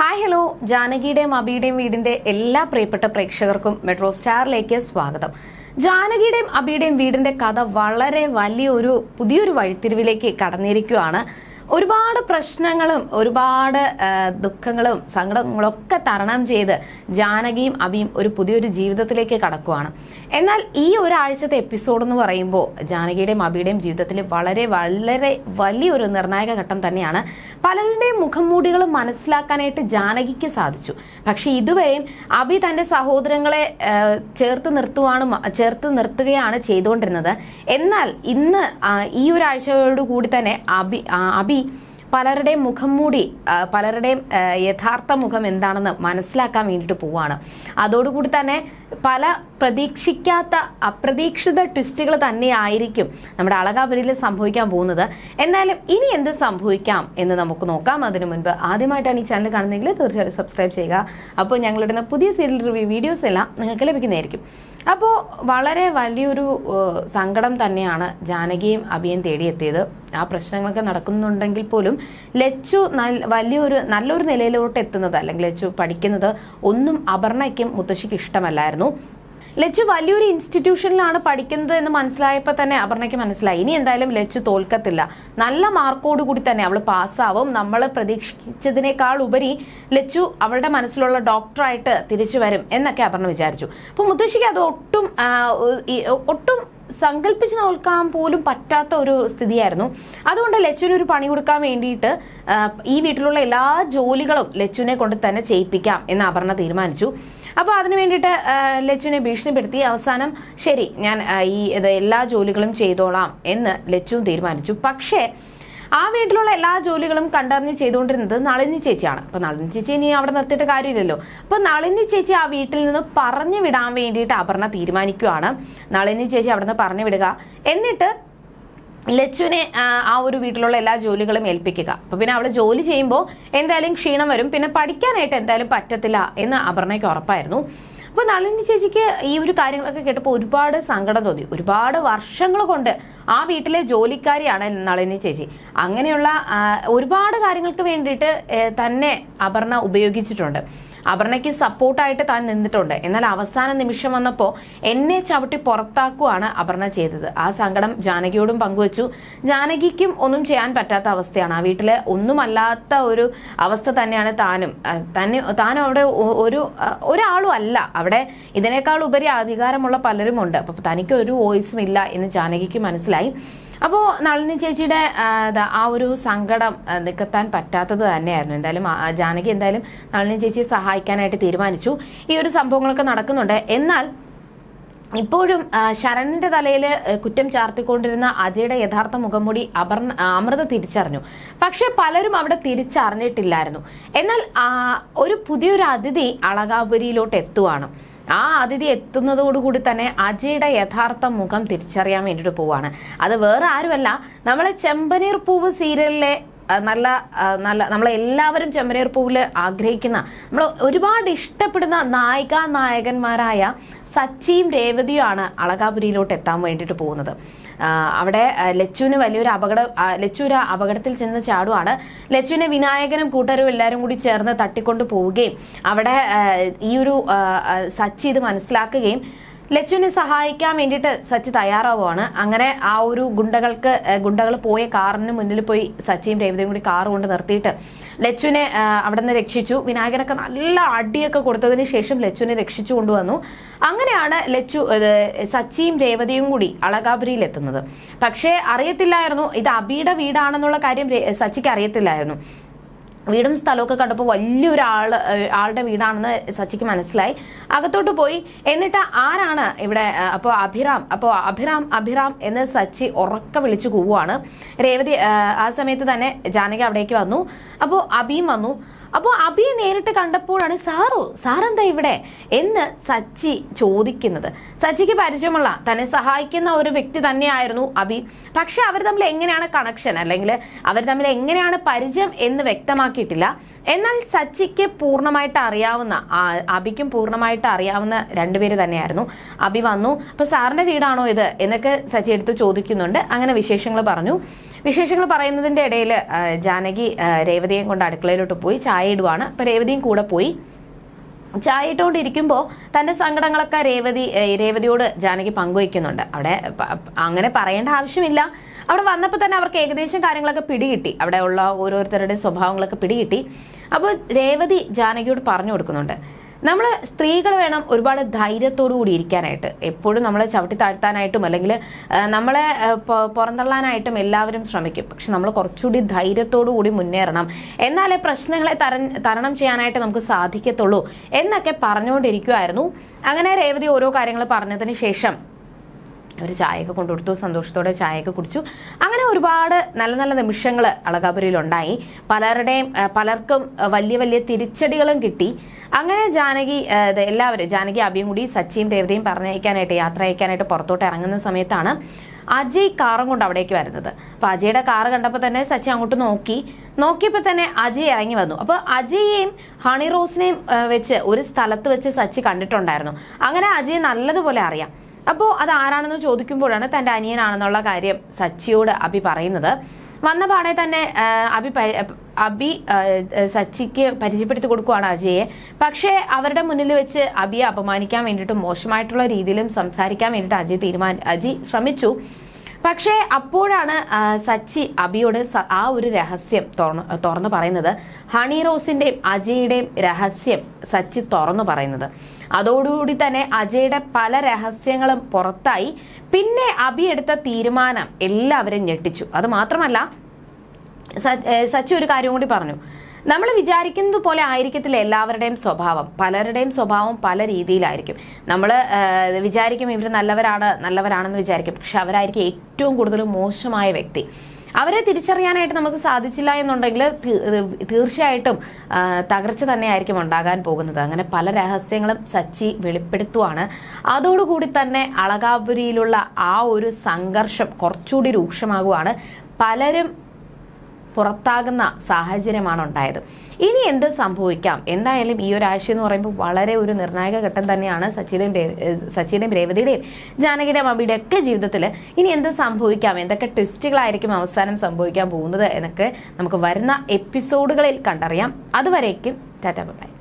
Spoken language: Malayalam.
ഹായ് ഹലോ ജാനകിയുടെയും അബിയുടെയും വീടിന്റെ എല്ലാ പ്രിയപ്പെട്ട പ്രേക്ഷകർക്കും മെട്രോ സ്റ്റാറിലേക്ക് സ്വാഗതം. ജാനകിയുടെയും അബിയുടെയും വീടിന്റെ കഥ വളരെ വലിയൊരു പുതിയൊരു വഴിത്തിരിവിലേക്ക് കടന്നിരിക്കുകയാണ്. ഒരുപാട് പ്രശ്നങ്ങളും ഒരുപാട് ദുഃഖങ്ങളും സങ്കടങ്ങളും ഒക്കെ തരണം ചെയ്ത് ജാനകിയും അബിയും ഒരു പുതിയൊരു ജീവിതത്തിലേക്ക് കടക്കുവാണ്. എന്നാൽ ഈ ഒരാഴ്ചത്തെ എപ്പിസോഡ് എന്ന് പറയുമ്പോൾ ജാനകിയുടെയും അബിയുടെയും ജീവിതത്തിൽ വളരെ വളരെ വലിയൊരു നിർണായക ഘട്ടം തന്നെയാണ് പലരുടെയും മുഖംമൂടികൾ മനസ്സിലാക്കാനായിട്ട് ജാനകിക്ക് സാധിച്ചു. പക്ഷെ ഇതുവരെയും അബി തന്റെ സഹോദരങ്ങളെ ചേർത്ത് നിർത്തുവാണ് ചേർത്ത് നിർത്തുകയാണ് ചെയ്തുകൊണ്ടിരുന്നത്. എന്നാൽ ഇന്ന് ഈ ഒരാഴ്ചയോടുകൂടി തന്നെ അബി ആ, അബി പലരുടെയും മുഖം മൂടി പലരുടെയും യഥാർത്ഥ മുഖം എന്താണെന്ന് മനസ്സിലാക്കാൻ വേണ്ടിയിട്ട് പോവാണ്. അതോടുകൂടി തന്നെ പല പ്രതീക്ഷിക്കാത്ത അപ്രതീക്ഷിത ട്വിസ്റ്റുകൾ തന്നെയായിരിക്കും നമ്മുടെ അളകാപുരിയിൽ സംഭവിക്കാൻ പോകുന്നത്. എന്നാലും ഇനി എന്ത് സംഭവിക്കാം എന്ന് നമുക്ക് നോക്കാം. അതിനു മുൻപ് ആദ്യമായിട്ടാണ് ഈ ചാനൽ കാണുന്നതെങ്കിൽ തീർച്ചയായിട്ടും സബ്സ്ക്രൈബ് ചെയ്യുക. അപ്പോൾ ഞങ്ങളുടെ പുതിയ സീരിയൽ റിവ്യൂ വീഡിയോസ് എല്ലാം നിങ്ങൾക്ക് ലഭിക്കുന്നതായിരിക്കും. അപ്പോൾ വളരെ വലിയൊരു സങ്കടം തന്നെയാണ് ജാനകിയും അഭിയും തേടിയെത്തിയത്. ആ പ്രശ്നങ്ങളൊക്കെ നടക്കുന്നുണ്ടെങ്കിൽ പോലും ലച്ചു വലിയൊരു നല്ലൊരു നിലയിലോട്ട് എത്തുന്നത് അല്ലെങ്കിൽ ലച്ചു പഠിക്കുന്നത് ഒന്നും അപർണയ്ക്കും മുത്തശ്ശിക്ക് ഇഷ്ടമല്ലായിരുന്നു. ലച്ചു വലിയൊരു ഇൻസ്റ്റിറ്റ്യൂഷനിലാണ് പഠിക്കുന്നത് എന്ന് മനസ്സിലായപ്പോൾ തന്നെ അപർണയ്ക്ക് മനസ്സിലായി. ഇനി എന്തായാലും ലച്ചു തോൽക്കത്തില്ല. നല്ല മാർക്കോട് കൂടി തന്നെ അവൾ പാസ്സാവും. നമ്മൾ പ്രതീക്ഷിച്ചതിനേക്കാൾ ഉപരി ലച്ചു അവളുടെ മനസ്സിലുള്ള ഡോക്ടറായിട്ട് തിരിച്ചു വരും എന്നൊക്കെ അപർണ വിചാരിച്ചു. അപ്പോൾ മുത്തശ്ശിക്ക് അത് ഒട്ടും ഒട്ടും സങ്കല്പിച്ച് നോക്കാൻ പോലും പറ്റാത്ത ഒരു സ്ഥിതിയായിരുന്നു. അതുകൊണ്ട് ലച്ചുവിന് ഒരു പണി കൊടുക്കാൻ വേണ്ടിയിട്ട് ഈ വീട്ടിലുള്ള എല്ലാ ജോലികളും ലച്ചുവിനെ കൊണ്ട് തന്നെ ചെയ്യിപ്പിക്കാം എന്ന് അപർണ തീരുമാനിച്ചു. അപ്പോൾ അതിനു വേണ്ടിയിട്ട് ലച്ചുവിനെ ഭീഷണിപ്പെടുത്തി. അവസാനം ശരി ഞാൻ ഈ എല്ലാ ജോലികളും ചെയ്തോളാം എന്ന് ലച്ചു തീരുമാനിച്ചു. പക്ഷേ ആ വീട്ടിലുള്ള എല്ലാ ജോലികളും കണ്ടറിഞ്ഞ് ചെയ്തുകൊണ്ടിരുന്നത് നളിനി ചേച്ചിയാണ്. അപ്പൊ നളിനി ചേച്ചി ഇനി അവിടെ നിർത്തിയിട്ട് കാര്യമില്ലല്ലോ. അപ്പൊ നളിനി ചേച്ചി ആ വീട്ടിൽ നിന്ന് പറഞ്ഞു വിടാൻ വേണ്ടിയിട്ട് അപർണ തീരുമാനിക്കുകയാണ് നളിനി ചേച്ചി അവിടെ നിന്ന് പറഞ്ഞു വിടുക. എന്നിട്ട് ലച്ചുവിനെ ആ, ഒരു വീട്ടിലുള്ള എല്ലാ ജോലികളും ഏൽപ്പിക്കുക. അപ്പൊ പിന്നെ അവൾ ജോലി ചെയ്യുമ്പോൾ എന്തായാലും ക്ഷീണം വരും. പിന്നെ പഠിക്കാനായിട്ട് എന്തായാലും പറ്റത്തില്ല എന്ന് അപർണയ്ക്ക് ഉറപ്പായിരുന്നു. അപ്പൊ നളിനി ചേച്ചിക്ക് ഈ ഒരു കാര്യങ്ങളൊക്കെ കേട്ടപ്പോൾ ഒരുപാട് സങ്കടം തോന്നി. ഒരുപാട് വർഷങ്ങൾ കൊണ്ട് ആ വീട്ടിലെ ജോലിക്കാരിയാണ് നളിനി ചേച്ചി. അങ്ങനെയുള്ള ഒരുപാട് കാര്യങ്ങൾക്ക് വേണ്ടിയിട്ട് തന്നെ അപർണ ഉപയോഗിച്ചിട്ടുണ്ട്. അപർണയ്ക്ക് സപ്പോർട്ടായിട്ട് താൻ നിന്നിട്ടുണ്ട്. എന്നാൽ അവസാന നിമിഷം വന്നപ്പോൾ എന്നെ ചവിട്ടി പുറത്താക്കുവാണ് അപർണ ചെയ്തത്. ആ സങ്കടം ജാനകിയോടും പങ്കുവച്ചു. ജാനകിക്കും ഒന്നും ചെയ്യാൻ പറ്റാത്ത അവസ്ഥയാണ്. ആ വീട്ടിൽ ഒന്നുമല്ലാത്ത ഒരു അവസ്ഥ തന്നെയാണ് താനും. തന്നെ താനും അവിടെ ഒരു ഒരാളും അല്ല. അവിടെ ഇതിനേക്കാൾ ഉപരി അധികാരമുള്ള പലരുമുണ്ട്. അപ്പൊ തനിക്ക് ഒരു വോയിസും ഇല്ല എന്ന് ജാനകിക്ക് മനസ്സിലായി. അപ്പോൾ നളിനി ചേച്ചിയുടെ ആ, ഒരു സങ്കടം നിക്കത്താൻ പറ്റാത്തത് തന്നെയായിരുന്നു. എന്തായാലും ജാനകി എന്തായാലും നളിനി ചേച്ചിയെ സഹായിക്കാനായിട്ട് തീരുമാനിച്ചു. ഈ ഒരു സംഭവങ്ങളൊക്കെ നടക്കുന്നുണ്ട്. എന്നാൽ ഇപ്പോഴും ശരണിന്റെ തലയിൽ കുറ്റം ചാർത്തിക്കൊണ്ടിരുന്ന അജയുടെ യഥാർത്ഥ മുഖംമൂടി അപർണ അമൃത തിരിച്ചറിഞ്ഞു. പക്ഷെ പലരും അവിടെ തിരിച്ചറിഞ്ഞിട്ടില്ലായിരുന്നു. എന്നാൽ ഒരു പുതിയൊരു അതിഥി അളകാപുരിയിലോട്ട് എത്തുവാണ്. ആ അതിഥി എത്തുന്നതോടുകൂടി തന്നെ അജയുടെ യഥാർത്ഥ മുഖം തിരിച്ചറിയാൻ വേണ്ടിയിട്ട് പോവാണ്. അത് വേറെ ആരുമല്ല. നമ്മളെ ചെമ്പനീർ പൂവ് സീരിയലിലെ നല്ല നല്ല നമ്മളെ നല്ല നമ്മളെല്ലാവരും ചെമ്പനീർ പൂവിൽ ആഗ്രഹിക്കുന്ന നമ്മൾ ഒരുപാട് ഇഷ്ടപ്പെടുന്ന നായിക നായകന്മാരായ സച്ചിയും രേവതിയുമാണ് അളകാപുരിയിലോട്ട് എത്താൻ വേണ്ടിയിട്ട് പോകുന്നത്. അവിടെ ലച്ചുവിന് വലിയൊരു അപകട ലച്ചു ഒരു അപകടത്തിൽ ചെന്ന് ചാടുവാണ്. ലച്ചുവിനെ വിനായകനും കൂട്ടരും എല്ലാവരും കൂടി ചേർന്ന് തട്ടിക്കൊണ്ട് പോവുകയും അവിടെ ഈ ഒരു സച്ചി ഇത് മനസ്സിലാക്കുകയും ലച്ചുവിനെ സഹായിക്കാൻ വേണ്ടിയിട്ട് സച്ചി തയ്യാറാവുകയാണ് അങ്ങനെ ആ ഒരു ഗുണ്ടകൾക്ക് ഗുണ്ടകൾ പോയ കാറിന് മുന്നിൽ പോയി സച്ചിയും രേവതിയും കൂടി കാർ കൊണ്ട് നിർത്തിയിട്ട് ലച്ചുവിനെ അവിടെ നിന്ന് രക്ഷിച്ചു. വിനായകനൊക്കെ നല്ല അടിയൊക്കെ കൊടുത്തതിന് ശേഷം ലച്ചുവിനെ രക്ഷിച്ചു കൊണ്ടുവന്നു. അങ്ങനെയാണ് ലച്ചു സച്ചിയും രേവതിയും കൂടി അളകാപുരിയിൽ എത്തുന്നത് പക്ഷേ അറിയത്തില്ലായിരുന്നു. ഇത് അബിയുടെ വീടാണെന്നുള്ള കാര്യം സച്ചിക്ക് അറിയത്തില്ലായിരുന്നു. വീടും സ്ഥലമൊക്കെ കണ്ടപ്പോൾ വലിയൊരു ആൾ ആളുടെ വീടാണെന്ന് സച്ചിക്ക് മനസ്സിലായി. അകത്തോട്ട് പോയി. എന്നിട്ട് ആരാണ് ഇവിടെ അപ്പോൾ അഭിറാം അപ്പോൾ അഭിറാം അഭിറാം എന്ന് സച്ചി ഉറക്ക വിളിച്ചു കൂവുകയാണ് രേവതി ആ സമയത്ത് തന്നെ ജാനകി അവിടേക്ക് വന്നു. അപ്പോൾ അബിയും വന്നു. അപ്പോൾ അബിയെ നേരിട്ട് കണ്ടപ്പോഴാണ് സാറോ സാറെന്താ ഇവിടെ? എന്ന് സച്ചി ചോദിക്കുന്നത്. സച്ചിക്ക് പരിചയമുള്ള തന്നെ സഹായിക്കുന്ന ഒരു വ്യക്തി തന്നെയായിരുന്നു അബി. പക്ഷെ അവർ തമ്മിൽ എങ്ങനെയാണ് കണക്ഷൻ അല്ലെങ്കിൽ അവർ തമ്മിൽ എങ്ങനെയാണ് പരിചയം എന്ന് വ്യക്തമാക്കിയിട്ടില്ല. എന്നാൽ സച്ചിക്ക് പൂർണമായിട്ട് അറിയാവുന്ന അബിക്കും പൂർണമായിട്ട് അറിയാവുന്ന രണ്ടുപേര് തന്നെയായിരുന്നു. അബി വന്നു അപ്പൊ സാറിന്റെ വീടാണോ ഇത്? എന്നൊക്കെ സച്ചി എടുത്ത് ചോദിക്കുന്നുണ്ട്. അങ്ങനെ വിശേഷങ്ങൾ പറഞ്ഞു. വിശേഷങ്ങൾ പറയുന്നതിന്റെ ഇടയിൽ ജാനകി രേവതിയും കൊണ്ട് അടുക്കളയിലോട്ട് പോയി ചായ ഇടുവാണ്. അപ്പൊ രേവതിയും കൂടെ പോയി ചായ ഇട്ടുകൊണ്ടിരിക്കുമ്പോൾ തന്റെ സങ്കടങ്ങളൊക്കെ രേവതി രേവതിയോട് ജാനകി പങ്കുവയ്ക്കുന്നുണ്ട്. അവിടെ അങ്ങനെ പറയേണ്ട ആവശ്യമില്ല. അവിടെ വന്നപ്പോൾ തന്നെ അവർക്ക് ഏകദേശം കാര്യങ്ങളൊക്കെ പിടികിട്ടി. അവിടെ ഉള്ള ഓരോരുത്തരുടെ സ്വഭാവങ്ങളൊക്കെ പിടികിട്ടി. അപ്പോൾ രേവതി ജാനകിയോട് പറഞ്ഞു കൊടുക്കുന്നുണ്ട്. നമ്മൾ സ്ത്രീകൾ വേണം ഒരുപാട് ധൈര്യത്തോടു കൂടി ഇരിക്കാനായിട്ട്. എപ്പോഴും നമ്മളെ ചവിട്ടി താഴ്ത്താനായിട്ടും അല്ലെങ്കിൽ നമ്മളെ പുറന്തള്ളാനായിട്ടും എല്ലാവരും ശ്രമിക്കും. പക്ഷെ നമ്മൾ കുറച്ചുകൂടി ധൈര്യത്തോടു കൂടി മുന്നേറണം. എന്നാലേ പ്രശ്നങ്ങളെ തര തരണം ചെയ്യാനായിട്ട് നമുക്ക് സാധിക്കത്തുള്ളൂ എന്നൊക്കെ പറഞ്ഞുകൊണ്ടിരിക്കുമായിരുന്നു അങ്ങനെ രേവതി ഓരോ കാര്യങ്ങൾ പറഞ്ഞതിന് ശേഷം അവർ ചായയൊക്കെ കൊണ്ടുകൊടുത്തു സന്തോഷത്തോടെ ചായയൊക്കെ കുടിച്ചു. അങ്ങനെ ഒരുപാട് നല്ല നല്ല നിമിഷങ്ങൾ അളകാപുരയിൽ ഉണ്ടായി പലരുടെയും പലർക്കും വലിയ വലിയ തിരിച്ചടികളും കിട്ടി. അങ്ങനെ ജാനകി എല്ലാവരും ജാനകി അഭിയും കൂടി സച്ചിയും രേവതയും പറഞ്ഞയക്കാനായിട്ട് യാത്ര അയക്കാനായിട്ട് പുറത്തോട്ട് ഇറങ്ങുന്ന സമയത്താണ് അജയ് കാറും കൊണ്ട് അവിടേക്ക് വരുന്നത്. അപ്പൊ അജയുടെ കാറ് കണ്ടപ്പോൾ തന്നെ സച്ചി അങ്ങോട്ട് നോക്കി. നോക്കിയപ്പോൾ തന്നെ അജയ് ഇറങ്ങി വന്നു. അപ്പോൾ അജയെയും ഹണി റോസിനെയും വെച്ച് ഒരു സ്ഥലത്ത് വെച്ച് സച്ചി കണ്ടിട്ടുണ്ടായിരുന്നു. അങ്ങനെ അജയ് നല്ലതുപോലെ അറിയാം. അപ്പോൾ അത് ആരാണെന്ന് ചോദിക്കുമ്പോഴാണ് തന്റെ അനിയനാണെന്നുള്ള കാര്യം സച്ചിയോട് അഭി പറയുന്നത്. വന്ന പാടെ തന്നെ അഭി ആ, സച്ചിക്ക് പരിചയപ്പെടുത്തി കൊടുക്കുവാണ് അജയെ. പക്ഷേ അവരുടെ മുന്നിൽ വെച്ച് അബിയെ അപമാനിക്കാൻ വേണ്ടിയിട്ട് മോശമായിട്ടുള്ള രീതിയിലും സംസാരിക്കാൻ വേണ്ടിയിട്ട് അജയ് തീരുമാന അജി ശ്രമിച്ചു. പക്ഷേ അപ്പോഴാണ് സച്ചി അബിയോട് ആ ഒരു രഹസ്യം തുറന്ന് തുറന്നു പറയുന്നത്. ഹണി റോസിന്റെയും അജയുടെയും രഹസ്യം സച്ചി തുറന്നു പറയുന്നത്. അതോടുകൂടി തന്നെ അജയുടെ പല രഹസ്യങ്ങളും പുറത്തായി. പിന്നെ അബി എടുത്ത തീരുമാനം എല്ലാവരും ഞെട്ടിച്ചു. അത് മാത്രമല്ല സച്ചു ഒരു കാര്യം കൂടി പറഞ്ഞു. നമ്മൾ വിചാരിക്കുന്നത് പോലെ ആയിരിക്കത്തില്ല എല്ലാവരുടെയും സ്വഭാവം. പലരുടെയും സ്വഭാവം പല രീതിയിലായിരിക്കും. നമ്മൾ വിചാരിക്കും ഇവർ നല്ലവരാണ് നല്ലവരാണെന്ന് വിചാരിക്കും. പക്ഷെ അവരായിരിക്കും ഏറ്റവും കൂടുതൽ മോശമായ വ്യക്തി. അവരെ തിരിച്ചറിയാനായിട്ട് നമുക്ക് സാധിച്ചില്ല എന്നുണ്ടെങ്കിൽ തീർച്ചയായിട്ടും തകർച്ച തന്നെയായിരിക്കും ഉണ്ടാകാൻ പോകുന്നത്. അങ്ങനെ പല രഹസ്യങ്ങളും സച്ചി വെളിപ്പെടുത്തുവാണ്. അതോടുകൂടി തന്നെ അളകാപുരിയിലുള്ള ആ ഒരു സംഘർഷം കുറച്ചുകൂടി രൂക്ഷമാകുവാണ്. പലരും പുറത്താകുന്ന സാഹചര്യമാണ് ഉണ്ടായത്. ഇനി എന്ത് സംഭവിക്കാം? എന്തായാലും ഈ ഒരാഴ്ച എന്ന് പറയുമ്പോൾ വളരെ ഒരു നിർണായക ഘട്ടം തന്നെയാണ് സച്ചിനെയും ഏഹ് സച്ചിയുടെയും രേവതിയുടെയും ജാനകിയുടെയും അബിയുടെ ഒക്കെ ജീവിതത്തിൽ ഇനി എന്ത് സംഭവിക്കാം? എന്തൊക്കെ ട്വിസ്റ്റുകളായിരിക്കും അവസാനം സംഭവിക്കാൻ പോകുന്നത് എന്നൊക്കെ നമുക്ക് വരുന്ന എപ്പിസോഡുകളിൽ കണ്ടറിയാം. അതുവരേക്കും ടാറ്റ ബൈ.